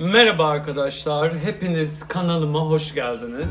Merhaba arkadaşlar, hepiniz kanalıma hoş geldiniz.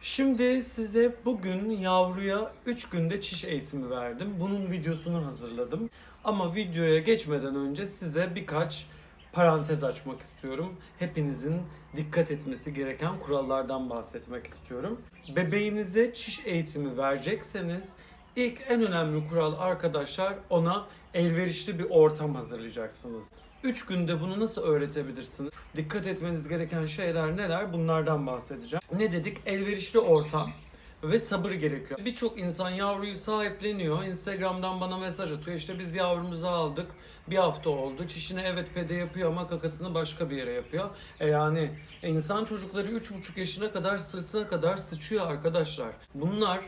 Şimdi size bugün yavruya 3 günde çiş eğitimi verdim. Bunun videosunu hazırladım. Ama videoya geçmeden önce size birkaç parantez açmak istiyorum. Hepinizin dikkat etmesi gereken kurallardan bahsetmek istiyorum. Bebeğinize çiş eğitimi verecekseniz ilk en önemli kural arkadaşlar ona elverişli bir ortam hazırlayacaksınız. 3 günde bunu nasıl öğretebilirsiniz? Dikkat etmeniz gereken şeyler neler? Bunlardan bahsedeceğim. Ne dedik? Elverişli ortam ve sabır gerekiyor. Birçok insan yavruyu sahipleniyor. Instagram'dan bana mesaj atıyor. İşte biz yavrumuzu aldık. Bir hafta oldu. Çişini evet pede yapıyor ama kakasını başka bir yere yapıyor. E yani insan çocukları 3,5 yaşına kadar sırtına kadar sıçıyor arkadaşlar. Bunlar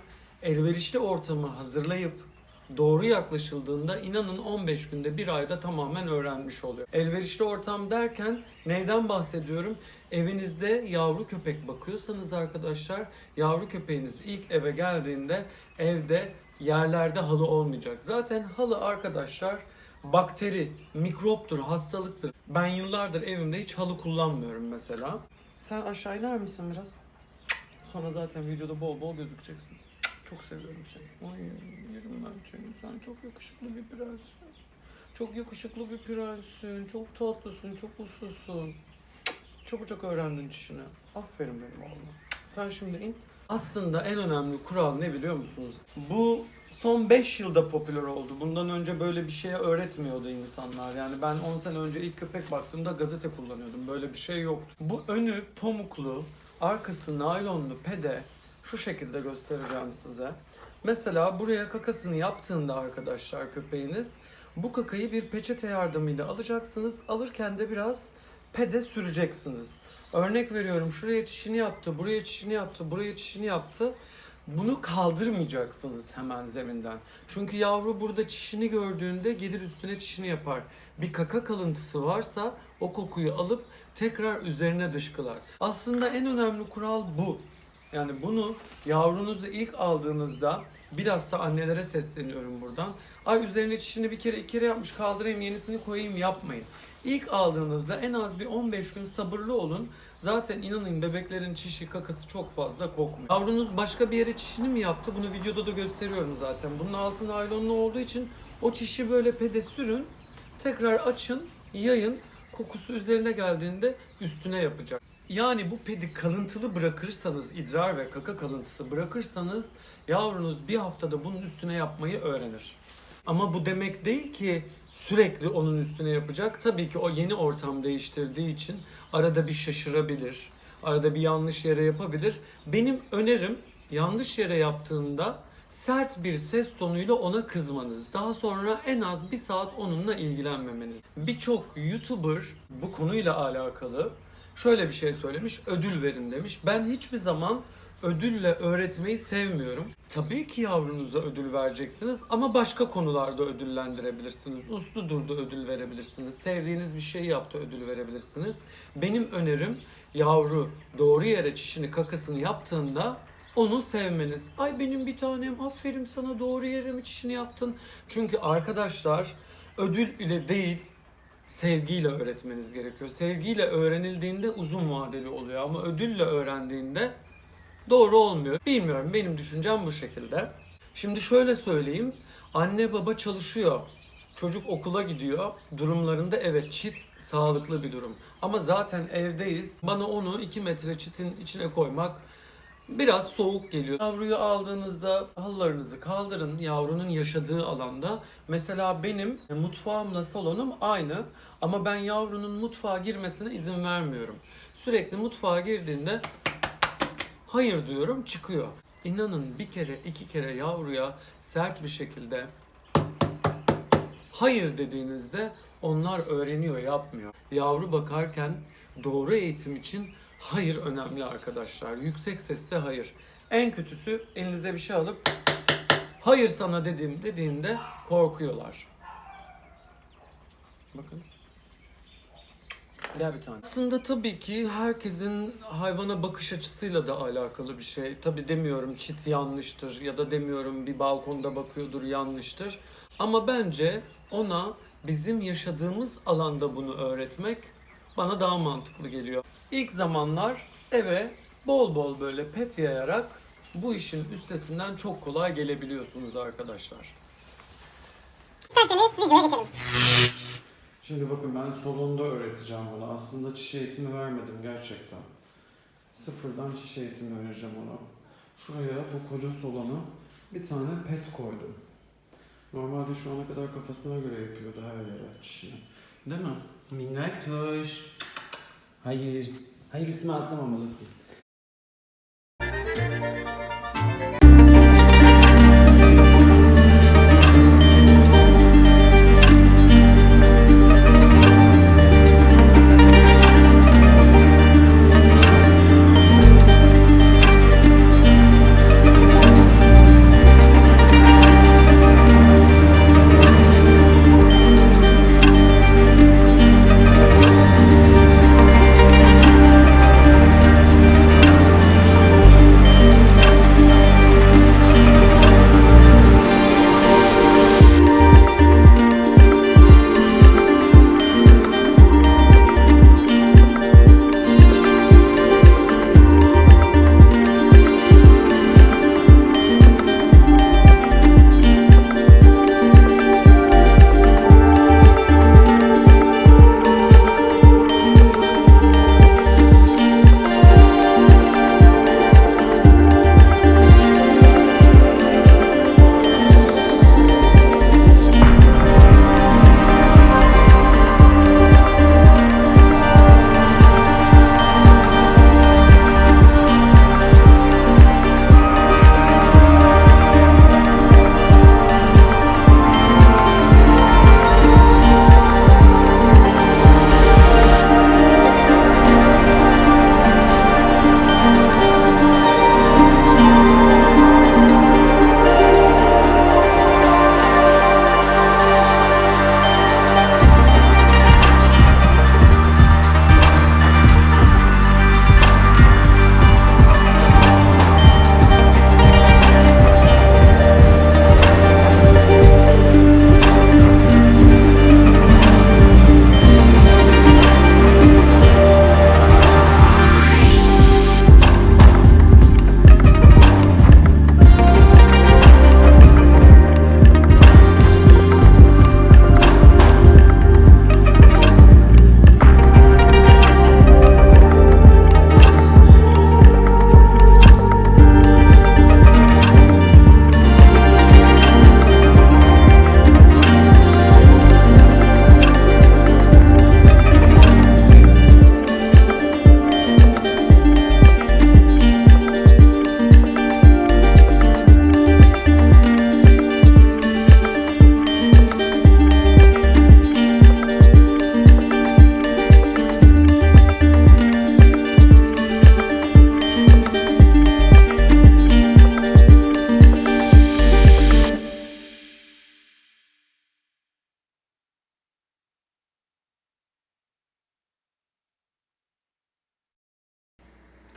elverişli ortamı hazırlayıp doğru yaklaşıldığında inanın 15 günde bir ayda tamamen öğrenmiş oluyor. Elverişli ortam derken neyden bahsediyorum? Evinizde yavru köpek bakıyorsanız arkadaşlar yavru köpeğiniz ilk eve geldiğinde evde yerlerde halı olmayacak. Zaten halı arkadaşlar bakteri, mikroptur, hastalıktır. Ben yıllardır evimde hiç halı kullanmıyorum mesela. Sen aşağı iner misin biraz? Sonra zaten videoda bol bol gözükeceksin. Çok seviyorum seni. Ay yerim ben seni. Sen çok yakışıklı bir prenssin. Çok yakışıklı bir prenssin. Çok tatlısın, çok uslusun. Çabucak öğrendin işini. Aferin benim oğlum. Sen şimdi in. Aslında en önemli kural ne biliyor musunuz? Bu son 5 yılda popüler oldu. Bundan önce böyle bir şeye öğretmiyordu insanlar. Yani ben 10 sene önce ilk köpek baktığımda gazete kullanıyordum. Böyle bir şey yoktu. Bu önü pamuklu, arkası naylonlu pede şu şekilde göstereceğim size. Mesela buraya kakasını yaptığında arkadaşlar köpeğiniz bu kakayı bir peçete yardımıyla alacaksınız. Alırken de biraz pede süreceksiniz. Örnek veriyorum şuraya çişini yaptı, buraya çişini yaptı, buraya çişini yaptı. Bunu kaldırmayacaksınız hemen zeminden. Çünkü yavru burada çişini gördüğünde gelir üstüne çişini yapar. Bir kaka kalıntısı varsa o kokuyu alıp tekrar üzerine dışkılar. Aslında en önemli kural bu. Yani bunu yavrunuzu ilk aldığınızda bilhassa annelere sesleniyorum buradan. Ay üzerine çişini bir kere iki kere yapmış kaldırayım yenisini koyayım yapmayın. İlk aldığınızda en az bir 15 gün sabırlı olun. Zaten inanın bebeklerin çişi kakası çok fazla kokmuyor. Yavrunuz başka bir yere çişini mi yaptı? Bunu videoda da gösteriyorum zaten. Bunun altı naylonlu olduğu için o çişi böyle pede sürün. Tekrar açın, yayın. Kokusu üzerine geldiğinde üstüne yapacak. Yani bu pedi kalıntılı bırakırsanız, idrar ve kaka kalıntısı bırakırsanız yavrunuz bir haftada bunun üstüne yapmayı öğrenir. Ama bu demek değil ki sürekli onun üstüne yapacak. Tabii ki o yeni ortam değiştirdiği için arada bir şaşırabilir. Arada bir yanlış yere yapabilir. Benim önerim yanlış yere yaptığında sert bir ses tonuyla ona kızmanız. Daha sonra en az bir saat onunla ilgilenmemeniz. Birçok YouTuber bu konuyla alakalı şöyle bir şey söylemiş. Ödül verin demiş. Ben hiçbir zaman ödülle öğretmeyi sevmiyorum. Tabii ki yavrunuza ödül vereceksiniz ama başka konularda ödüllendirebilirsiniz. Uslu durdu ödül verebilirsiniz. Sevdiğiniz bir şey yaptı ödül verebilirsiniz. Benim önerim yavru doğru yere çişini kakasını yaptığında onu sevmeniz. Ay benim bir tanem aferin sana doğru yere mi çişini yaptın? Çünkü arkadaşlar ödül ile değil sevgiyle öğretmeniz gerekiyor. Sevgiyle öğrenildiğinde uzun vadeli oluyor ama ödülle öğrendiğinde doğru olmuyor. Bilmiyorum benim düşüncem bu şekilde. Şimdi şöyle söyleyeyim. Anne baba çalışıyor. Çocuk okula gidiyor. Durumlarında evet çit sağlıklı bir durum. Ama zaten evdeyiz. Bana onu 2 metre çitin içine koymak biraz soğuk geliyor. Yavruyu aldığınızda halılarınızı kaldırın yavrunun yaşadığı alanda. Mesela benim mutfağımla salonum aynı ama ben yavrunun mutfağa girmesine izin vermiyorum. Sürekli mutfağa girdiğinde hayır diyorum çıkıyor. İnanın bir kere iki kere yavruya sert bir şekilde hayır dediğinizde onlar öğreniyor yapmıyor. Yavru bakarken doğru eğitim için hayır önemli arkadaşlar. Yüksek sesle hayır. En kötüsü elinize bir şey alıp hayır sana dedim dediğinde korkuyorlar. Bakın. Gel bir tane. Aslında tabii ki herkesin hayvana bakış açısıyla da alakalı bir şey. Tabii demiyorum çit yanlıştır ya da demiyorum bir balkonda bakıyordur yanlıştır. Ama bence ona bizim yaşadığımız alanda bunu öğretmek bana daha mantıklı geliyor. İlk zamanlar eve bol bol böyle pet yayarak bu işin üstesinden çok kolay gelebiliyorsunuz arkadaşlar. İsterseniz videoya geçelim. Şimdi bakın ben salonda öğreteceğim bunu. Aslında çiş eğitimi vermedim gerçekten. Sıfırdan çiş eğitimi vereceğim ona. Şuraya bu koca salona bir tane pet koydum. Normalde şu ana kadar kafasına göre yapıyordu her yere çişini. Değil mi? Minnak tuş. Hayır. Hayır üstüme atlamamalısın.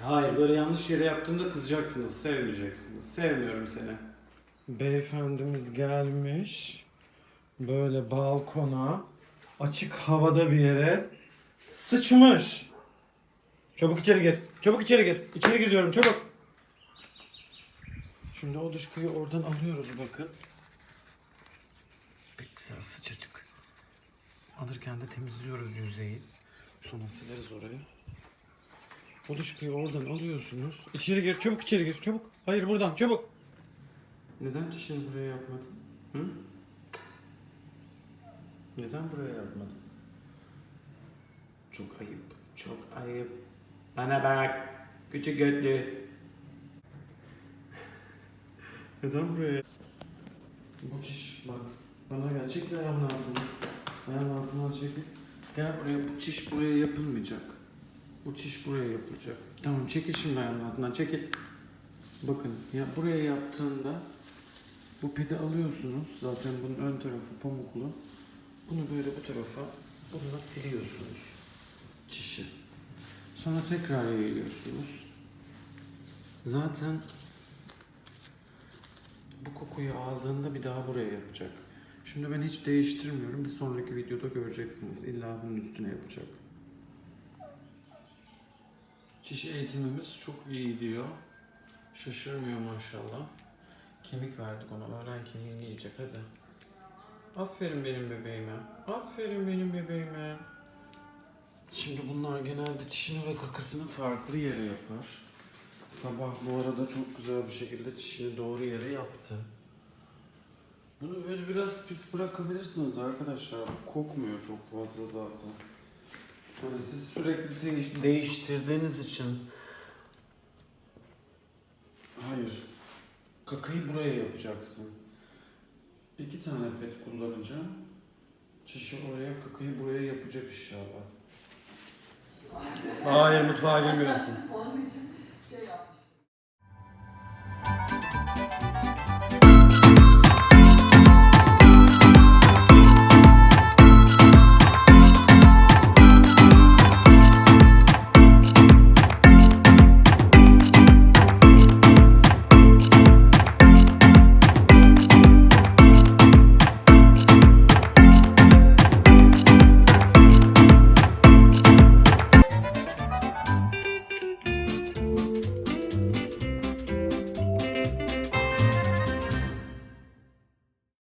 Hayır, böyle yanlış yere yaptığında kızacaksınız, sevmeyeceksiniz. Sevmiyorum seni. Beyefendimiz gelmiş. Böyle balkona, açık havada bir yere sıçmış. Çabuk içeri gir. Çabuk içeri gir. İçeri gir diyorum, çabuk. Şimdi o dışkıyı oradan alıyoruz bakın. Pek güzel sıçacık. Alırken de temizliyoruz yüzeyi. Sonra sileriz orayı. O dışkıyı oradan alıyorsunuz. İçeri gir, çabuk içeri gir, çabuk. Hayır buradan, çabuk. Neden çişini buraya yapmadın? Hı? Neden buraya yapmadın? Çok ayıp, çok ayıp. Bana bak, küçük götlü. Neden buraya? Bu çiş, bak. Bana gel, çekil ayağımın altına. Ayağımın altından çekil. Gel buraya, bu çiş buraya yapılmayacak. Bu çiş buraya yapılacak. Tamam çekil şimdi ayağımın çekil. Bakın ya buraya yaptığında bu pedi alıyorsunuz. Zaten bunun ön tarafı pamuklu. Bunu böyle bu tarafa bununla siliyorsunuz. çişi. Sonra tekrar yayıyorsunuz. Zaten bu kokuyu aldığında bir daha buraya yapacak. Şimdi ben hiç değiştirmiyorum. Bir sonraki videoda göreceksiniz. İlla bunun üstüne yapacak. Çiş eğitimimiz çok iyi gidiyor. Şaşırmıyor maşallah. Kemik verdik ona. Öğlen kemiğini yiyecek hadi. Aferin benim bebeğime. Aferin benim bebeğime. Şimdi bunlar genelde çişini ve kakasını farklı yere yapar. Sabah bu arada çok güzel bir şekilde çişini doğru yere yaptı. Bunu böyle biraz pis bırakabilirsiniz arkadaşlar. Kokmuyor çok fazla zaten. Yani siz sürekli değiş- değiştirdiğiniz için Hayır. Kakayı buraya yapacaksın. İki tane pet kullanacağım. Çişi oraya, kakayı buraya yapacak inşallah. Hayır mutfağa girmiyorsun. Onun için